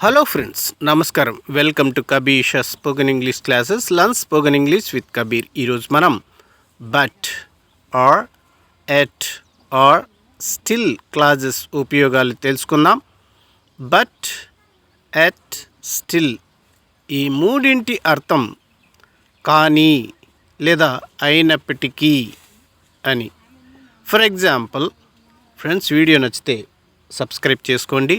Hello friends నమస్కారం welcome to Kabir spoken English classes learn spoken English with Kabir ఈరోజు మనం but or yet or still clauses ఉపయోగాలు తెలుసుకుందాం but at still ఈ మూడింటి అర్థం కానీ లేదా అయినప్పటికీ అని ఫర్ ఎగ్జాంపుల్ ఫ్రెండ్స్ వీడియో నచ్చితే సబ్స్క్రైబ్ చేసుకోండి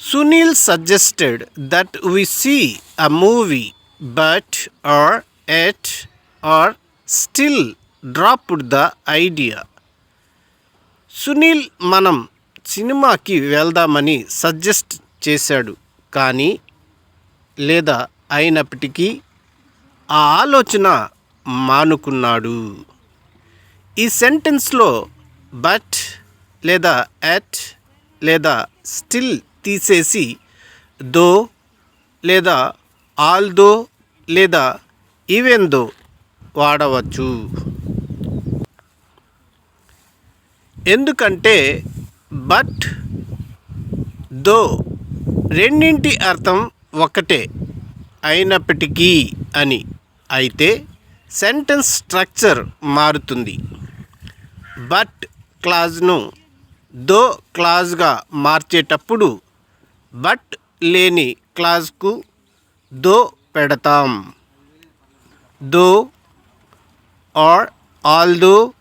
Sunil suggested that we see a movie, but or at or still dropped the idea. Sunil మనం సినిమాకి వెళ్దామని సజెస్ట్ చేశాడు కానీ లేదా అయినప్పటికీ ఆ ఆలోచన మానుకున్నాడు ఈ సెంటెన్స్లో బట్ లేదా ఎట్ లేదా స్టిల్ తీసేసి దో లేదా ఆల్ దో లేదా ఈవెన్ దో వాడవచ్చు. ఎందుకంటే బట్ దో రెండింటి అర్థం ఒకటే అయినప్పటికీ అని. అయితే సెంటెన్స్ స్ట్రక్చర్ మారుతుంది. బట్ క్లాజ్ను దో క్లాజ్గా మార్చేటప్పుడు బట్ లేని క్లాజ్కు దో పెడతాం. Though or although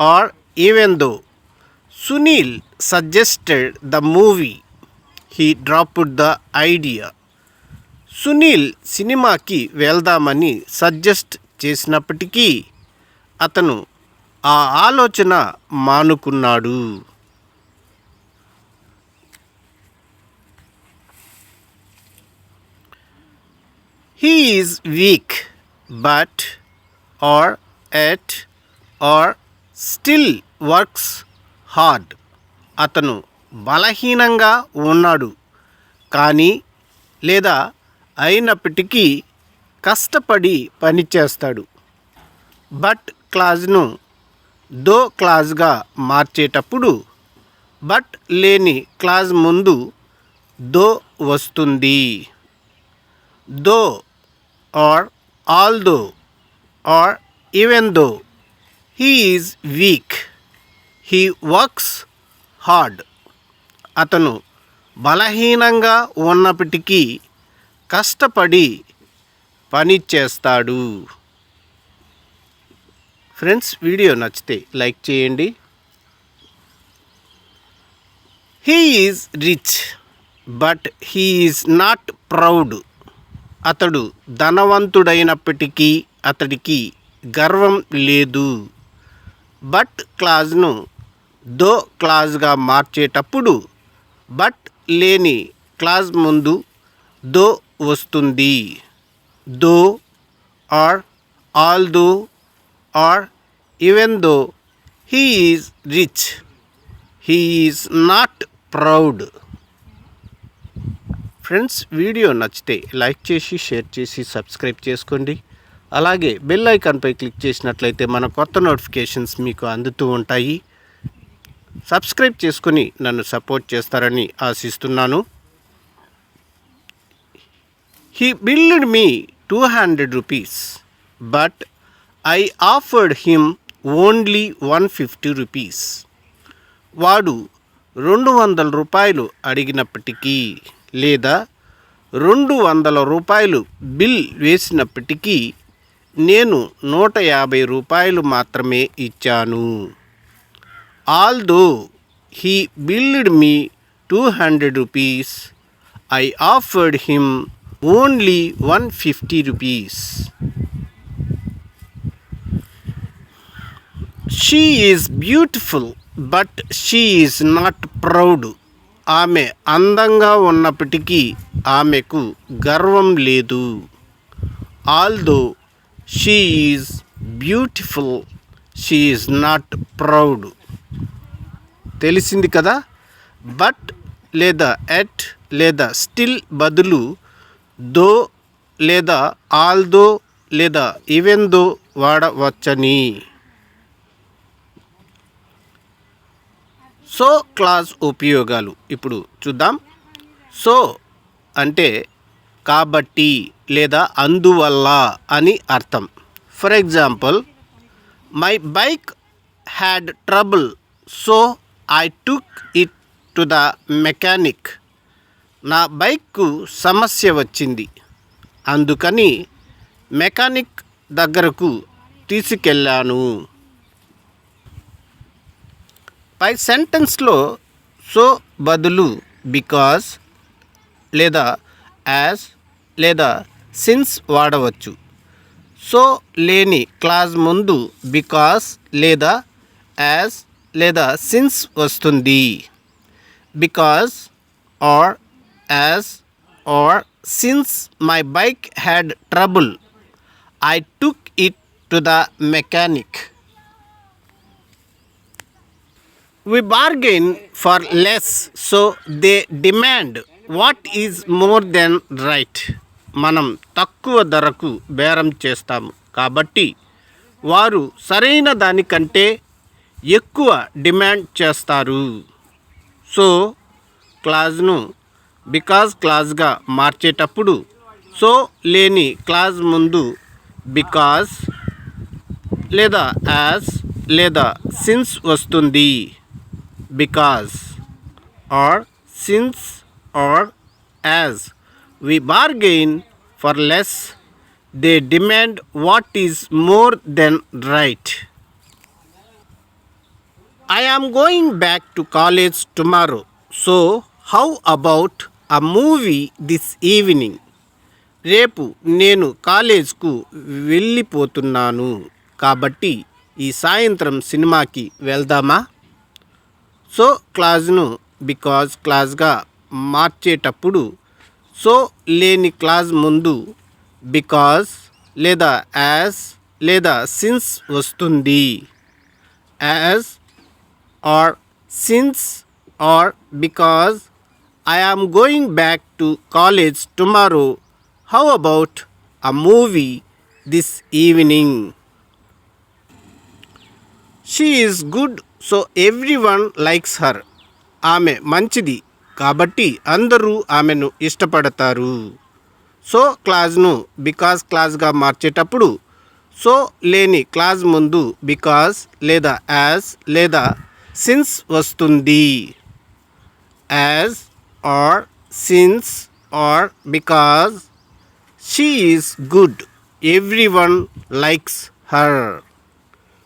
or even though Sunil suggested the movie. He dropped the idea. Sunil సినిమాకి వెళ్దామని సజెస్ట్ చేసినప్పటికీ అతను ఆ ఆలోచన మానుకున్నాడు. He is weak but or yet or still works hard అతను బలహీనంగా ఉన్నాడు కానీ లేదా అయినప్పటికీ కష్టపడి పనిచేస్తాడు బట్ క్లాజ్ను దో క్లాజ్గా మార్చేటప్పుడు బట్ లేని క్లాజ్ ముందు దో వస్తుంది. Though or although or even though he is weak he works hard అతను బలహీనంగా ఉన్నప్పటికీ కష్టపడి పని చేస్తాడు. ఫ్రెండ్స్ వీడియో నచ్చితే లైక్ చేయండి. He is rich but he is not proud అతడు ధనవంతుడైనప్పటికీ అతడికి గర్వం లేదు. బట్ క్లాజ్ను దో క్లాజ్గా మార్చేటప్పుడు బట్ లేని క్లాజ్ ముందు దో వస్తుంది. Though or although or even though he is rich. He is not proud. Friends video నచ్చితే లైక్ చేసి షేర్ చేసి సబ్స్క్రైబ్ చేసుకోండి. అలాగే బెల్ ఐకాన్పై క్లిక్ చేసినట్లయితే మన కొత్త నోటిఫికేషన్స్ మీకు అందుతూ ఉంటాయి. సబ్స్క్రైబ్ చేసుకొని నన్ను సపోర్ట్ చేస్తారని ఆశిస్తున్నాను. He billed me two hundred rupees but I offered him only one fifty rupees వాడు రెండు వందల రూపాయలు అడిగినప్పటికీ లేదా రెండు వందల రూపాయలు బిల్ వేసినప్పటికీ నేను నూట యాభై రూపాయలు మాత్రమే ఇచ్చాను. Although he billed me two hundred rupees I offered him only one fifty rupees. She is beautiful but she is not proud. ఆమె అందంగా ఉన్నప్పటికీ ఆమెకు గర్వం లేదు. Although she is beautiful she is not proud తెలిసింది కదా? బట్ లేదా at లేదా స్టిల్ బదులు దో లేదా ఆల్దో లేదా ఈవెన్ దో వాడవచ్చని. సో క్లాస్ ఉపయోగాలు. ఇప్పుడు చూద్దాం. సో అంటే కాబట్టి లేదా అందువల్ల అని అర్థం. For example my bike had trouble so I took it to the mechanic. నా బైక్కు సమస్య వచ్చింది. అందుకని మెకానిక్ దగ్గరకు తీసుకెళ్ళాను. పై సెంటెన్స్లో సో బదులు బికాస్ లేదా యాజ్ లేదా సిన్స్ వాడవచ్చు సో లేని క్లాజ్ ముందు బికాస్ లేదా యాజ్ లేదా సిన్స్ వస్తుంది because or as or since my bike had trouble I took it to the mechanic we bargain for less so they demand what is more than right. మనం తక్కువ ధరకు బేరం చేస్తాము. కాబట్టి వారు సరైన దానికంటే ఎక్కువ డిమాండ్ చేస్తారు. సో క్లాజ్ను బికాజ్ క్లాజ్గా మార్చేటప్పుడు సో లేని క్లాజ్ ముందు బికాజ్ లేదా యాజ్ లేదా సిన్స్ వస్తుంది. Because or since or as we bargain for less they demand what is more than right i am going back to college tomorrow so how about a movie this evening రేపు నేను కాలేజ్కు వెళ్ళిపోతున్నాను కాబట్టి ఈ సాయంత్రం సినిమాకి వెళ్దామా so క్లాజ్ను because క్లాజ్గా మార్చేటప్పుడు సో లేని క్లాజ్ ముందు బికాజ్ లేదా యాజ్ లేదా సిన్స్ వస్తుంది. As or since or because I am going back to college tomorrow. How about a movie this evening? She is good so every one likes her. ఆమె మంచిది కాబట్టి అందరూ ఆమెను ఇష్టపడతారు. సో క్లాజ్ను బికాజ్ క్లాజ్గా మార్చేటప్పుడు సో లేని క్లాజ్ ముందు బికాజ్ లేదా యాజ్ లేదా సిన్స్ వస్తుంది. As or since or because she is good. Every one likes her.